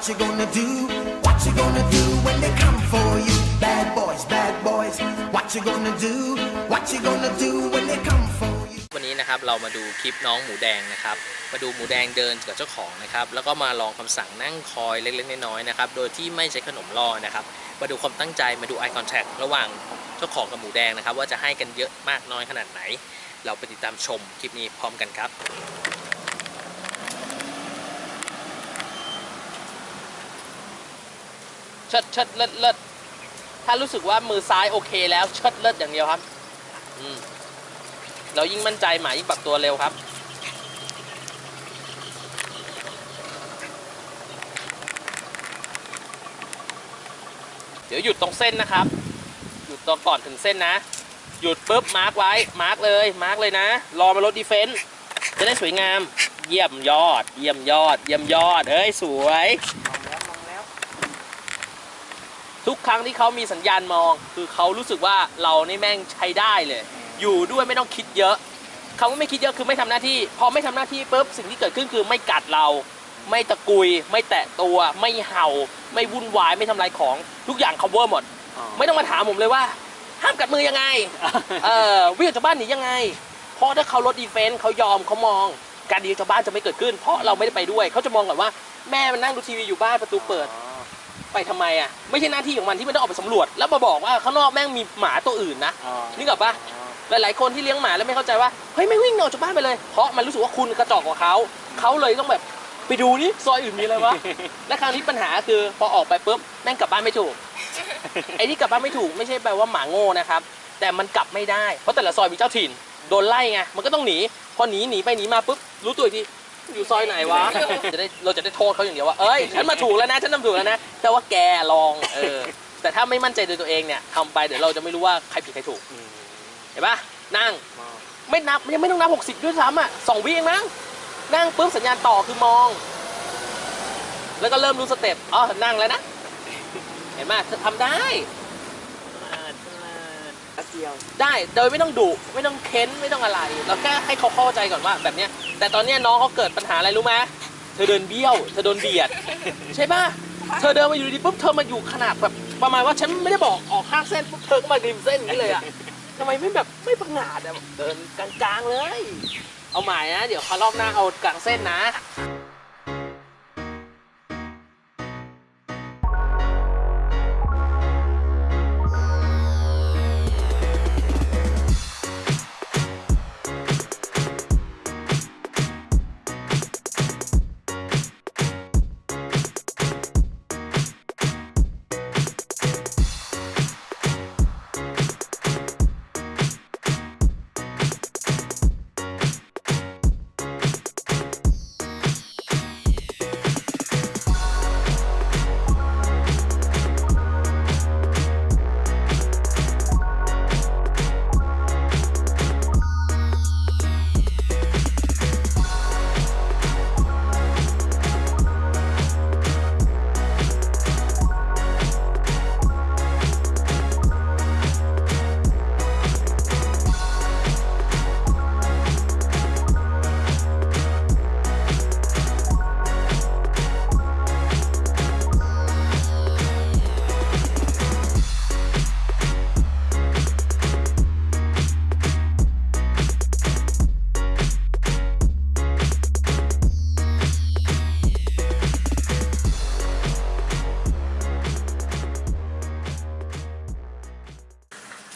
What you gonna do? What you gonna do when they come for you? Bad boys, bad boys. What you gonna do? What you gonna do when they come for you? วันนี้นะครับเรามาดูคลิปน้องหมูแดงนะครับ มาดูหมูแดงเดินกับเจ้าของนะครับ แล้วก็มาลองคำสั่งนั่งคอยเล็กๆน้อยๆนะครับ โดยที่ไม่ใช้ขนมล่อนะครับ มาดูความตั้งใจมาดู eye contact ระหว่างเจ้าของกับหมูแดงนะครับ ว่าจะให้กันเยอะมากน้อยขนาดไหน เราไปติดตามชมคลิปนี้พร้อมกันครับ เชิดเชิดเลิศเลิศถ้ารู้สึกว่ามือซ้ายโอเคแล้วเชิดเลิศอย่างเดียวครับอืมเรายิ่งมั่นใจหมายิ่งปรับตัวเร็วครับ เดี๋ยวหยุดตรงเส้นนะครับ หยุดตรงก่อนถึงเส้นนะ หยุดปุ๊บมาร์กไว้มาร์กเลยมาร์กเลยนะ รอมาลดดีเฟนต์จะได้สวยงาม เยี่ยมยอด เยี่ยมยอด เยี่ยมยอดเฮ้ยสวย ทุกครั้งที่เขามีสัญญาณมอง คือเขารู้สึกว่าเรานี่แม่งใช้ได้เลย อยู่ด้วยไม่ต้องคิดเยอะคำว่าไม่คิดเยอะคือไม่ทำหน้าที่ พอไม่ทำหน้าที่ปุ๊บสิ่งที่เกิดขึ้นคือไม่กัดเรา ไม่ตะกุย ไม่แตะตัว ไม่เห่า ไม่วุ่นวายไม่ทำลายของทุกอย่าง cover หมด ไม่ต้องมาถามผมเลยว่า ห้ามกัดมือยังไงเออวิ่งออกจากบ้านหนียังไง เพราะถ้าเขาลดดีเฟนส์เขายอมเขามอง การดีออกจากบ้านจะไม่เกิดขึ้น เพราะเราไม่ได้ไปด้วยเขาจะมองก่อนว่าแม่มันนั่งดูทีวีอยู่บ้านประตูเปิด ไปทำไมอะไม่ใช่หน้าที่ของมันที่มันต้องออกไปสำรวจ แล้วมาบอกว่าข้างนอกแม่งมีหมาตัวอื่นนะนึกออกปะหลาย ๆ คนที่เลี้ยงหมาแล้วไม่เข้าใจว่าเฮ้ยไม่วิ่งออกจากบ้านไปเลย เพราะมันรู้สึกว่าคุณกระจอกกว่าเขาเขาเลยต้องแบบไปดูนี่ซอยอื่นมีอะไรวะ และคราวนี้ปัญหาคือพอออกไปปุ๊บแม่งกลับบ้านไม่ถูก ไอ้ที่กลับบ้านไม่ถูกไม่ใช่แปลว่าหมาโง่นะครับ แต่มันกลับไม่ได้เพราะแต่ละซอยมีเจ้าถิ่นโดนไล่ไงมันก็ต้องหนีพอหนีหนีไปหนีมาปุ๊บรู้ตัวอีกที อยู่ซอยไหนวะ จะได้เราจะได้โทษเขาอย่างเดียวว่า เอ้ย ฉันมาถูกแล้วนะ ฉันทำถูกแล้วนะ แต่ว่าแกลอง เออ แต่ถ้าไม่มั่นใจในตัวเองเนี่ยทำไปเดี๋ยวเราจะไม่รู้ว่าใครผิดใครถูก เห็นปะนั่ง ไม่นับยังไม่ต้องนับ 60 ด้วยซ้ำอะสองวิเองมั้ง นั่งปุ๊บสัญญาณต่อคือมอง แล้วก็เริ่มรู้สเต็ป อ๋อ นั่งแล้วนะ เห็นไหมเธอทำได้เดียวได้ โดยไม่ต้องดุ ไม่ต้องเค้น ไม่ต้องอะไร เราแค่ให้เขาเข้าใจก่อนว่าแบบเนี้ย แต่ตอนเนี้ยน้องเขาเกิดปัญหาอะไรรู้ไหมเธอเดินเบี้ยว เธอโดนเบียด ใช่ป่ะ เธอเดินมาอยู่ดีๆปุ๊บเธอมาอยู่ขนาดแบบประมาณว่าฉันไม่ได้บอกออกข้างเส้นปุ๊บเธอก็มาริมเส้นอย่างนี้เลยอะทำไมไม่แบบไม่ประหงาดอะเดินกลางๆเลย เอาใหม่นะ เดี๋ยวครอบหน้าเอากลางเส้นนะ